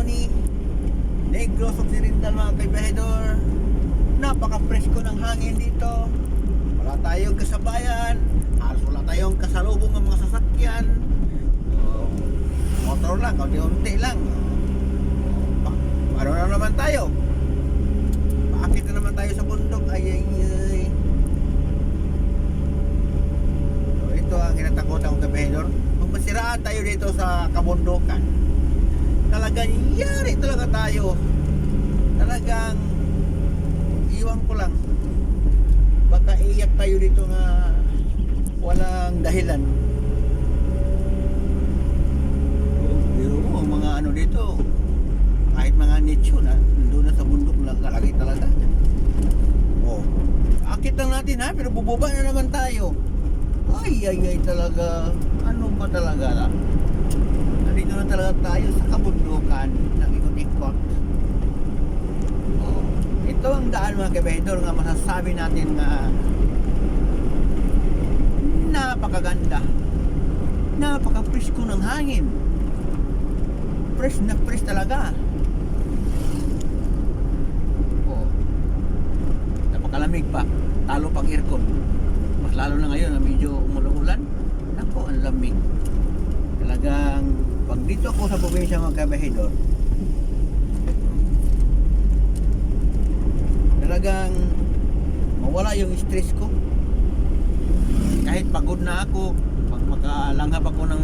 Candoni, Negros Occidental mga kaibahedor. Napaka-presko ng hangin dito. Wala tayong kasabayan. Halos wala tayong kasalubong ng mga sasakyan. Oh, motor lang, kaunti-unti lang. Paano na naman tayo? Paakit na naman tayo sa bundok. Ay, ay, ay. So, ito ang kinatakutan kong kabahedor. Kung masiraan tayo dito sa kabundukan, talagang yari talaga tayo. Talagang iwan ko lang. Baka iyak tayo dito nga walang dahilan. Biro mo, mga ano dito, kahit mga nicho na, doon na sa bundok lang kalagay talaga. Oh, akit lang natin ha, pero bubaba na naman tayo. Ay, ay, ay talaga. Ano ba talaga na? Nandito na talaga tayo sa kabundukan ng ikot-ikot. Oh, ito ang daan mga kabedor nga masasabi natin nga napakaganda. Napaka-presko ng hangin. Fresh na fresh talaga. Oh. Napakalamig pa. Talo pag aircon. Mas lalo na ngayon na medyo umulan. Nako, ang lamig. Talagang pag dito ako sa probinsya mga kabahidor, talagang mawala yung stress ko. Kahit pagod na ako, pag makalanghap ako ng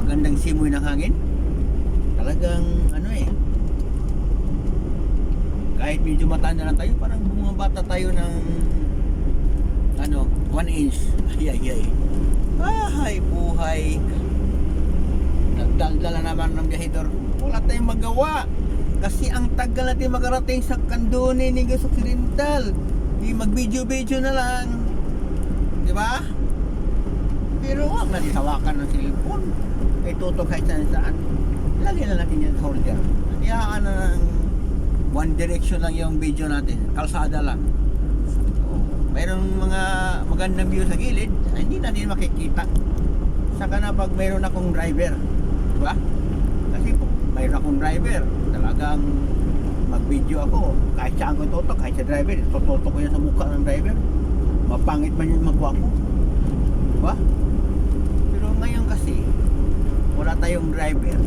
magandang simoy ng hangin, talagang ano eh, kahit medyo matanda na tayo, parang bumabata tayo ng ano, one inch. Ay, ay, ay. Ay, buhay. Nagdaldala naman ng biyahidor. Wala tayong magawa. Kasi ang tagal natin makarating sa Candone, Negros Occidental. Di mag-video-video na lang. Di ba? Pero huwag natin hawakan ng cellphone. Ay tutok kahit saan saan. Lagyan na natin yan sa holder. Hayaan na ng one direction lang yung video natin. Kalsada lang. Oh, mayroong mga magandang view sa gilid, hindi natin makikita. Saka na pag mayroon akong driver, di ba? Kasi mayroon akong driver, talagang mag-video ako. Kahit saan ko tutok, kahit sa driver, tututok ko yan sa mukha ng driver. Mapangit man yung magwa ko. Di ba? Pero ngayon kasi, wala tayong driver.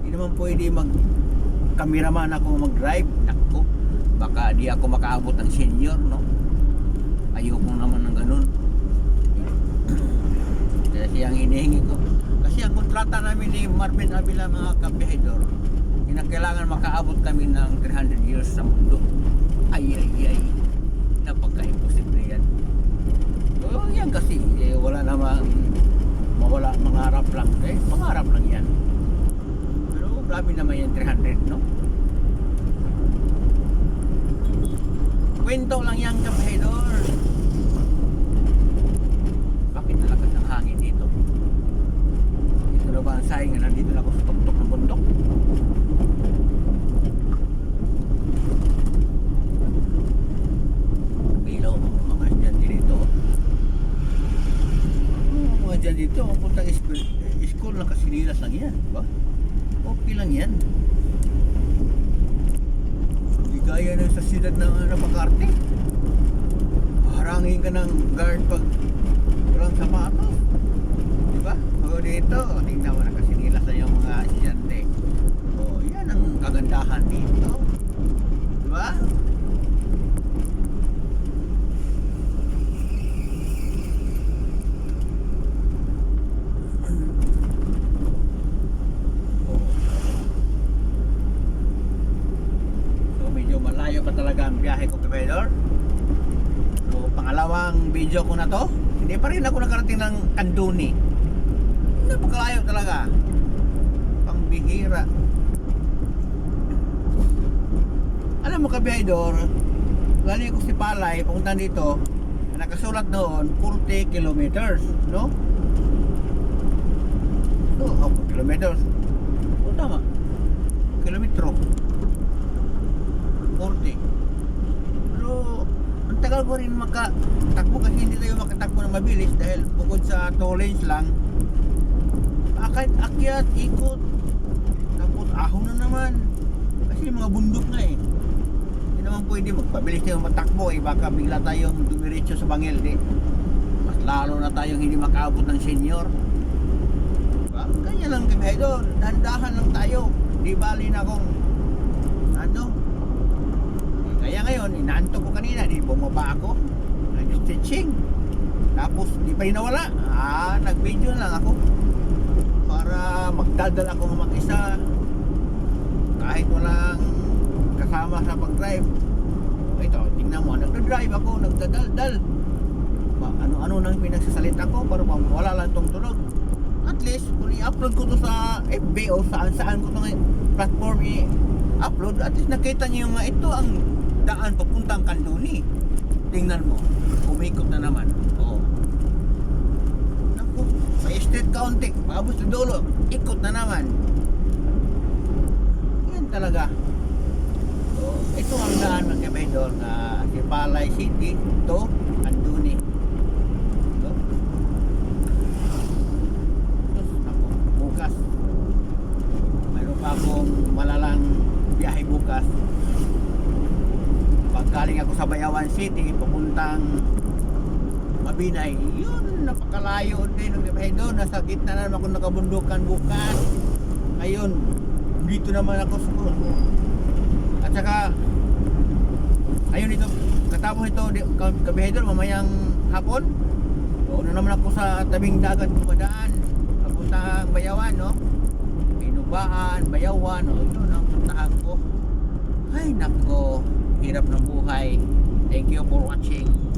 Hindi naman pwede mag kameraman ako mag-drive. Nako, baka di ako makaabot ng senior, no? Ayoko naman ng ganun. Kasi ang hinihingi ko. Kontrata namin ni Marvin Avila mga kapihidor, kinakailangan makaabot kami ng 300 years sa mundo. Ay, ay, ay. Napaka-imposible yan. So, yan kasi, eh, wala namang mawala, mangarap lang. Eh, mangarap lang yan. Pero grabe naman yan, 300, no? Kwento lang yan, kapahidor. Bakit nalakas ng hangin dito? Ito na ba ang sayang na nandito na ako sa tuktok ng bundok? Bilaw mga mga dyan dito. Mga mga dyan dito, ang puntang school, lang kasinilas lang yan, di ba? Okay lang yan. Hindi gaya na sa siyudad ng ano, Makarte. Harangin ka ng guard pag walang sapatos. Di ba? Ako dito, tingnan mo nakasinilas na yung mga estudyante. Oh, yan ang kagandahan dito. Di ba? So medyo malayo pa talaga ang biyahe ko Pedor. So pangalawang video ko na to, hindi pa rin ako nakarating ng Kanduni. Napakalayo talaga. Pangbihira. Alam mo kabiyador, galing ko si Palay, pumunta dito, nakasulat doon 40 kilometers, no? So, oh, kilometers. O tama. Kilometro. 40. Ang tagal ko rin makatakbo kasi hindi tayo makatakbo ng mabilis dahil bukod sa lanes lang, akit, akyat, ikot, tapos ahon na naman. Kasi mga bundok nga eh. Hindi naman pwede magpabilis tayo matakbo eh. Baka bigla tayong dumiretso sa bangil. Di. Mas lalo na tayong hindi makaabot ng senior. Diba? Ganyan lang kami idol. Dandahan lang tayo. Di bali na kung ano. Kaya ngayon, inaantok ko kanina. Di bumaba ako. Nag-stretching. Tapos di pa rin nawala. Ah, nag-video lang ako. Para magdadal ako ng mag-isa. Kahit walang kasama sa pag-drive. Ito, tingnan mo, nagda-drive ako, nagdadal-dal. Ano-ano nang pinagsasalita ko para wala lang tong tunog. At least, kung i-upload ko to sa FB o saan-saan ko itong platform i-upload, at least nakita niyo nga ito ang daan papuntang Kanduni. Tingnan mo, umikot na naman. Oo. Naku, may street counting, maabot sa dulo, ikot na naman. Yan talaga. So, ito ang daan ng Quevedo na si Palay City to Anduni. So, Sus, naku, bukas. Mayroon pa akong malalang biyahe bukas. Pagkaling ako sa Bayawan City, papuntang Mabinay, yun, napakalayo din ng Quevedo. Nasa gitna na naman ako nakabundukan bukas. Ngayon, dito naman ako sa At saka, ayun ito, katapos ito, di- ka- kabihedor, mamayang hapon, doon na naman ako sa tabing dagat dumadaan, papuntang Bayawan, no? Inubaan, Bayawan, no? Yun ang puntahan ko. Ay, nako, hirap ng buhay. Thank you for watching.